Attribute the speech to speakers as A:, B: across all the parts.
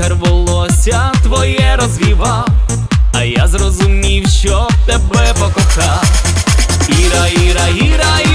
A: вітер волосся твоє розвівав, а я зрозумів, що тебе покохав. Іра, іра, іра.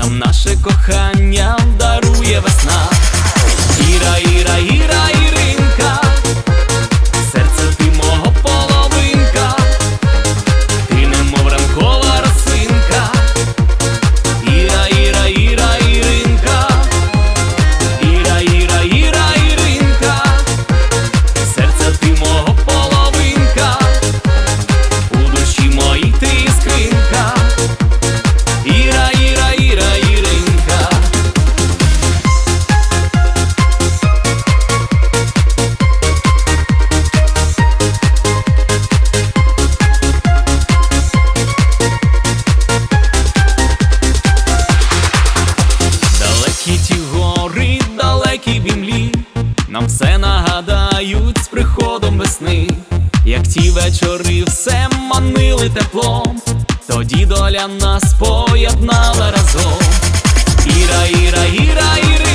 A: Нам наше кохання вдалося. Нам все нагадають з приходом весни, як ті вечори все манили теплом, тоді доля нас поєднала разом. Іра, Іра, Іра, Іра.